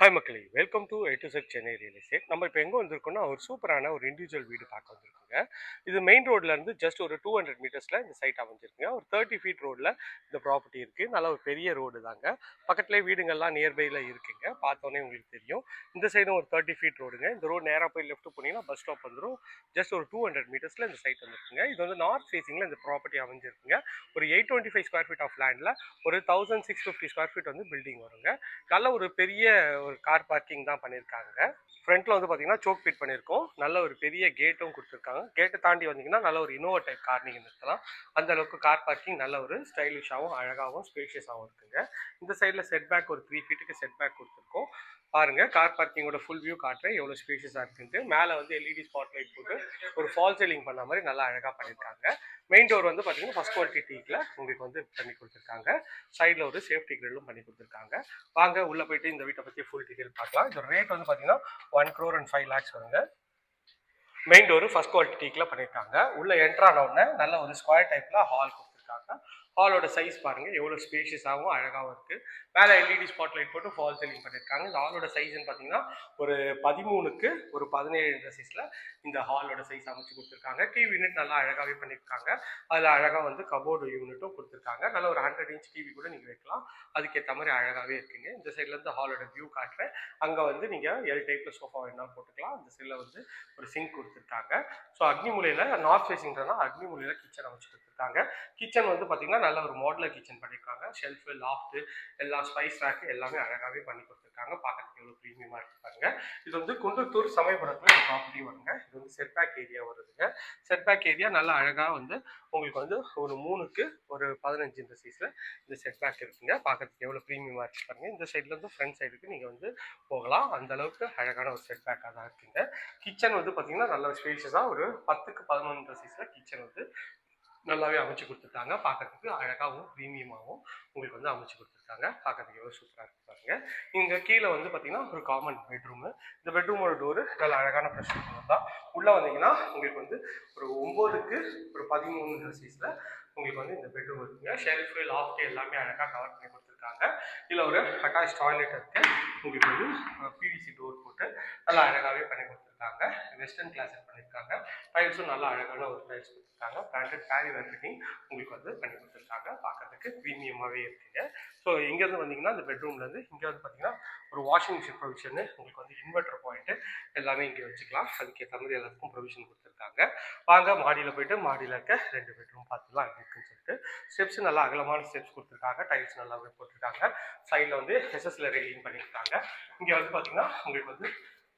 Hi மக்களே. Welcome to A to Z Chennai real estate நம்ம இப்போ எங்கே வந்திருக்கோம்னா ஒரு சூப்பரான ஒரு இண்டிவிஜுவல் வீடு பார்க்க வந்திருக்குங்க. இது மெயின் ரோட்லேருந்து ஜஸ்ட் ஒரு டூ ஹண்ட்ரட் மீட்டர்ஸில் இந்த சைட் அமைஞ்சிருக்குங்க. ஒரு தேர்ட்டி ஃபீட் ரோடில் இந்த ப்ராப்பர்ட்டி இருக்குது நல்ல ஒரு பெரிய ரோடு தாங்க. பக்கத்துலேயே வீடுங்கள்லாம் நியர்பையில் இருக்குங்க. பார்த்தோன்னே உங்களுக்கு தெரியும். இந்த சைடும் ஒரு தேர்ட்டி ஃபீட் ரோடுங்க இந்த ரோடு நேராக போய் லெஃப்ட் போனீங்கன்னா பஸ் ஸ்டாப் வந்துடும் ஜஸ்ட் ஒரு டூ ஹண்ட்ரட் மீட்டர்ஸில் இந்த சைட் வந்துருக்குங்க. இது வந்து நார்த் ஃபேஸிங்கில் இந்த ப்ராப்பர்ட்டி அமைஞ்சிருக்குங்க. ஒரு eight twenty five square feet of லேண்டில் ஒரு thousand six fifty square feet வந்து பில்டிங் வருங்க. நல்ல ஒரு பெரிய ஒரு கார் பார்க்கிங் தான் பண்ணியிருக்காங்க ஃப்ரண்ட்டில் வந்து பார்த்தீங்கன்னா சோக் ஃபிட் பண்ணியிருக்கோம் நல்ல ஒரு பெரிய கேட்டும் கொடுத்துருக்காங்க. கேட்டை தாண்டி வந்தீங்கன்னா நல்ல ஒரு இனோவா டைப் கார் நீங்கள் நிறுத்தலாம். அந்த அளவுக்கு கார் பார்க்கிங் நல்ல ஒரு ஸ்டைலிஷாகவும் அழகாகவும் ஸ்பேஷியஸாகவும் இருக்குங்க. இந்த சைடில் செட் பேக் ஒரு த்ரீ ஃபீட்டுக்கு செட் பேக் கொடுத்துருக்கோம். பாருங்க கார் பார்க்கிங்கோட ஃபுல் வியூ காட்டுறேன். எவ்வளோ ஸ்பேஷியஸாக இருக்குன்ட்டு. மேலே வந்து எல்இடி ஸ்பாட் லைட் போட்டு ஒரு ஃபால் சீலிங் பண்ண மாதிரி நல்லா அழகாக பண்ணியிருக்காங்க மெயின் டோர் வந்து பார்த்தீங்கன்னா ஃபஸ்ட் குவாலிட்டி டீக்கில் உங்களுக்கு வந்து பண்ணி கொடுத்துருக்காங்க. சைடில் ஒரு சேஃப்டி கிரில்லும் பண்ணி கொடுத்துருக்காங்க. வாங்க உள்ளே போயிட்டு இந்த வீட்டை பற்றி ஃபுல் டீட்டெயில் பார்க்கலாம். இதோட ரேட் வந்து பார்த்தீங்கன்னா one crore and five lakhs வருங்க. மெயின் டோர் ஃபர்ஸ்ட் குவாலிட்டி டீக்கில் பண்ணியிருக்காங்க உள்ளே என்ட்ரான உடனே நல்ல ஒரு ஸ்கொயர் டைப்பில் ஹால் கொடுத்துருக்காங்க. ஹாலோட சைஸ் பாருங்கள் எவ்வளோ ஸ்பேஷியஸாகவும் அழகாகவும் இருக்குது மேலே எல்இடி ஸ்பாட் லைட் போட்டு ஃபால் சீலிங் பண்ணியிருக்காங்க இந்த ஹாலோட சைஸ்ன்னு பார்த்தீங்கன்னா ஒரு பதிமூணுக்கு ஒரு பதினேழு சைஸில் இந்த ஹாலோட சைஸ் அமைச்சு கொடுத்துருக்காங்க. டிவி யூனிட் நல்லா அழகாகவே பண்ணியிருக்காங்க அதில் அழகாக வந்து கபோர்டு யூனிட்டும் கொடுத்துருக்காங்க. நல்ல ஒரு ஹண்ட்ரட் இன்ச் டிவி கூட நீங்கள் வைக்கலாம். அதுக்கேற்ற மாதிரி அழகாகவே இருக்குங்க. இந்த சைட்லேருந்து ஹாலோட வியூ காட்டுறேன். அங்கே வந்து நீங்கள் எல் டைப்பில் சோஃபா வேணாலும் போட்டுக்கலாம். அந்த சைடில் வந்து ஒரு சிங்க் கொடுத்துருக்காங்க. ஸோ அக்னி மூலையில் நார்த் அக்னி மூலையில் கிச்சன் அமைச்சு கொடுத்துருக்காங்க. கிச்சன் வந்து பார்த்தீங்கன்னா நல்ல ஒரு மாடலர் கிச்சன் பண்ணியிருக்காங்க ஷெல்ஃபு லாஃப்ட்டு எல்லா ஸ்பைஸ் ரேக்கு எல்லாமே அழகாகவே பண்ணி கொடுத்துருக்காங்க. பார்க்கறதுக்கு எவ்வளோ ப்ரீமியமாக இருக்கு இது வந்து குன்றத்தூர் சமயபுரத்தில் ஒரு ப்ராப்பர்ட்டி வருங்க. இது வந்து செட்பேக் ஏரியா வருதுங்க. செட்பேக் ஏரியா நல்லா அழகாக வந்து உங்களுக்கு வந்து ஒரு மூணுக்கு ஒரு பதினஞ்சு இந்த சைஸில் இந்த செட்பேக் இருக்குங்க. பார்க்கறதுக்கு எவ்வளோ ப்ரீமியமாக இருக்கு பாருங்க. இந்த சைட்லேருந்து ஃப்ரண்ட் சைடுக்கு நீங்கள் வந்து போகலாம். அந்த அளவுக்கு அழகான ஒரு செட்பேக்காக தான் இருக்குங்க. கிச்சன் வந்து பார்த்தீங்கன்னா நல்ல ஸ்பேஷஸாக ஒரு பத்துக்கு பதினொன்று சைஸில் கிச்சன் வந்து நல்லாவே அமைச்சு கொடுத்துருக்காங்க. பார்க்கறதுக்கு அழகாகவும் ப்ரீமியமாகவும் உங்களுக்கு வந்து அமைச்சு கொடுத்துருக்காங்க. பார்க்கறதுக்கு எவ்வளோ சூப்பராக இருக்கு பாருங்க. இங்கே கீழே வந்து பார்த்தீங்கன்னா ஒரு காமன் பெட்ரூமு இந்த பெட்ரூமோட டோரு நல்ல அழகான ப்ரெஷ் தான். உள்ளே வந்தீங்கன்னா உங்களுக்கு வந்து ஒரு ஒம்போதுக்கு ஒரு பதிமூணு சைஸில் உங்களுக்கு வந்து இந்த பெட்ரூம் இருக்குங்க. ஷெல்ஃபு லாஃப்ட் எல்லாமே அழகாக கவர் பண்ணி கொடுத்துருக்காங்க. இதில் ஒரு அட்டாச் டாய்லெட் இருக்குது உங்களுக்கு வந்து பிவிசி டோர் போட்டு நல்லா அழகாகவே பண்ணி கொடுத்துருக்காங்க. வெஸ்டர்ன் கிளாஸில் பண்ணியிருக்காங்க. டைல்ஸும் நல்லா அழகான ஒரு டைல்ஸ் கொடுத்துருக்காங்க. பிராண்டட் பேரி வெர்பிட்டிங் உங்களுக்கு வந்து பண்ணி கொடுத்துருக்காங்க. பார்க்கறதுக்கு ப்ரீமியமாகவே இருக்குங்க. ஸோ இங்கேருந்து வந்தீங்கன்னா இந்த பெட்ரூம்லேருந்து இங்கே வந்து பார்த்தீங்கன்னா ஒரு வாஷிங் மிஷின் ப்ரொவிஷனு உங்களுக்கு வந்து இன்வெர்டர் பாயிண்ட்டு எல்லாமே இங்கே வச்சுக்கலாம். அதுக்கேற்ற மாதிரி எல்லாத்துக்கும் ப்ரொவிஷன் கொடுத்துருக்காங்க. வாங்க மாடியில் போயிட்டு மாடியில் இருக்க ரெண்டு பெட்ரூம் பார்த்துலாம் இருக்குன்னு சொல்லிட்டு. ஸ்டெப்ஸ் நல்லா அகலமான ஸ்டெப்ஸ் கொடுத்துருக்காங்க. டைல்ஸ் நல்லாவே போட்டிருக்காங்க. சைடில் வந்து எஸ்எஸ்ல ரெயிலிங் பண்ணியிருக்காங்க. இங்கே வந்து பார்த்தீங்கன்னா உங்களுக்கு வந்து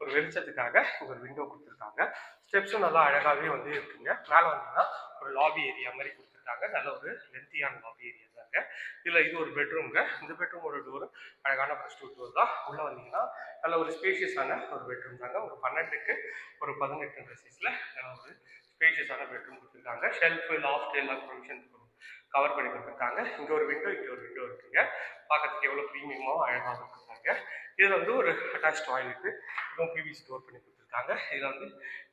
ஒரு வெளிச்சத்துக்காக இங்கே ஒரு விண்டோ கொடுத்துருக்காங்க. ஸ்டெப்ஸும் நல்லா அழகாகவே வந்து இருக்குங்க. மேலே வந்தீங்கன்னா ஒரு லாபி ஏரியா மாதிரி கொடுத்துருக்காங்க. நல்ல ஒரு லென்த்தியான லாபி ஏரியா தாங்க இதில் இது ஒரு பெட்ரூம்ங்க இந்த பெட்ரூமோட டோர் அழகான ஃபர்ஸ்ட் டோர் தான். உள்ளே வந்தீங்கன்னா நல்ல ஒரு ஸ்பேஷியஸான ஒரு பெட்ரூம் தாங்க. ஒரு பன்னெண்டுக்கு ஒரு பதினெட்டு சைஸில் நல்ல ஒரு ஸ்பேஷியஸான பெட்ரூம் கொடுத்துருக்காங்க. ஷெல்ஃபு லாஃப்ட் எல்லா ப்ரொவிஷன் கவர் பண்ணி கொடுத்துருக்காங்க. இங்கே ஒரு விண்டோ இங்கே ஒரு விண்டோ இருக்குங்க. பார்க்கறதுக்கு எவ்வளோ ப்ரீமியமாகவும் அழகாகவும் இருக்குங்க இதில் வந்து ஒரு அட்டாச் டாய்லெட்டு இதுவும் பிவிசி டோர் பண்ணி கொடுத்துருக்காங்க. இதில் வந்து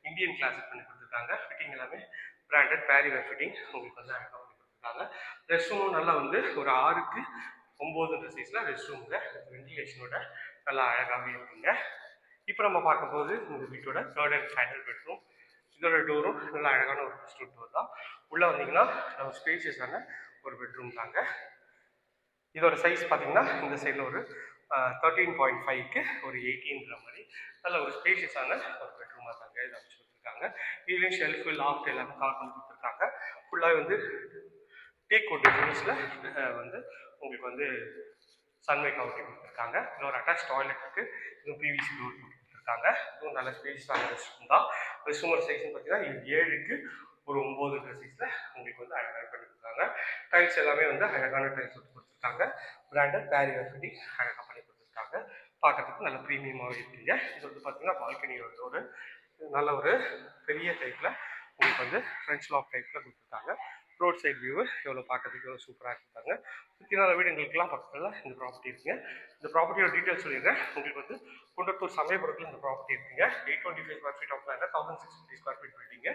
இந்தியன் கிளாஸிக் பண்ணி கொடுத்துருக்காங்க. ஃபிட்டிங் எல்லாமே பிராண்டட் பேரிவேர் ஃபிட்டிங் உங்களுக்கு வந்து அழகாக பண்ணி கொடுத்துருக்காங்க. ரெஸ்ட் ரூமும் நல்லா வந்து ஒரு ஆறுக்கு ஒம்போதுன்ற சைஸில் ரெஸ்ட் ரூமில் வென்டிலேஷனோட நல்லா அழகாகவே இருக்குங்க. இப்போ நம்ம பார்க்கும்போது இந்த வீட்டோட தேர்ட் அண்ட் ஃபைனல் பெட்ரூம் இதோட டோரும் நல்லா அழகான ஒரு ஃபஸ்ட் டோர் தான். உள்ளே வந்தீங்கன்னா நம்ம ஸ்பேஷியஸான ஒரு பெட்ரூம் தாங்க. இதோட சைஸ் பார்த்தீங்கன்னா இந்த சைடில் ஒரு தேர்ட்டீன் பாயிண்ட் ஃபைவ்க்கு ஒரு எயிட்டீன்ற மாதிரி. நல்ல ஒரு ஸ்பேஷியஸான ஒரு பெட்ரூமாக தாங்க இதை அமைச்சு கொடுத்துருக்காங்க. இதுலேயும் ஷெல்ஃபு லாஃப்ட் எல்லாமே கவர் பண்ணி கொடுத்துருக்காங்க. ஃபுல்லாக வந்து டீக் கோட் ஃபினிஷில் வந்து உங்களுக்கு வந்து சன்வை கவுட்டி கொடுத்துருக்காங்க. இன்னொரு அட்டாச் டாய்லெட் இருக்குது இதுவும் பிவிசி டோர் கொடுத்துருக்காங்க. இதுவும் நல்ல ஸ்பேஷியஸான ரெஸ்ட் ரூம் தான். ரெஸ்ட் ரூமோட செக்ஷன் பார்த்தீங்கன்னா ஏழுக்கு ஒரு ஒம்போதுன்ற சைஸில் உங்களுக்கு வந்து அழகாக பண்ணி கொடுத்துருக்காங்க. டைல்ஸ் எல்லாமே வந்து அழகான டைல்ஸ் வந்து கொடுத்துருக்காங்க. பிராண்டட் பேரியர் ஃபிட்டி அழகாக பண்ணி கொடுத்துருக்காங்க. பார்க்கறதுக்கு நல்ல ப்ரீமியமாகவே இருக்குங்க. இது வந்து பார்த்தீங்கன்னா பால்கனியோட ஒரு நல்ல ஒரு பெரிய டைப்பில் உங்களுக்கு வந்து ஃப்ரெஞ்ச் லாக் டைப்பில் கொடுத்துருக்காங்க. ரோட் சைட் வியூ எவ்வளோ பார்க்கறதுக்கு எவ்வளோ சூப்பராக இருக்காங்க சுற்றி நாலு வீடுங்களுக்கெல்லாம் பக்கத்தில் இந்த ப்ராப்பர்ட்டி இருக்குங்க. இந்த ப்ராப்பர்ட்டியோட டீட்டெயில்ஸ் சொல்லிடுறேன். உங்களுக்கு வந்து குண்டத்தூர் சமயபுரத்தில் இந்த ப்ராப்பர்ட்டி இருக்குங்க. Eight twenty five square feet of land thousand six fifty square feet building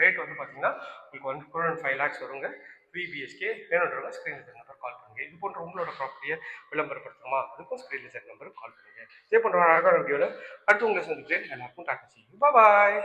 rate வந்து பார்த்தீங்கன்னா உங்களுக்கு one four and five lakhs வருங்க. த்ரீ பிஹெச்கே வேணுன்றவங்க ஸ்க்ரீனில் நம்பர் கால் பண்ணுங்க பண்ணுங்க இது போன்ற உங்களோட ப்ராப்பர்ட்டியை விளம்பரப்படுத்தணுமா? அதுக்கும் ஸ்க்ரீன்ல செட் நம்பருக்கு கால் பண்ணுங்க. இதே போன்ற அழகான வீடியோவில் அடுத்து உங்களை சந்திக்கிறேன். எல்லாருக்கும் டாக்டர் சி பாய்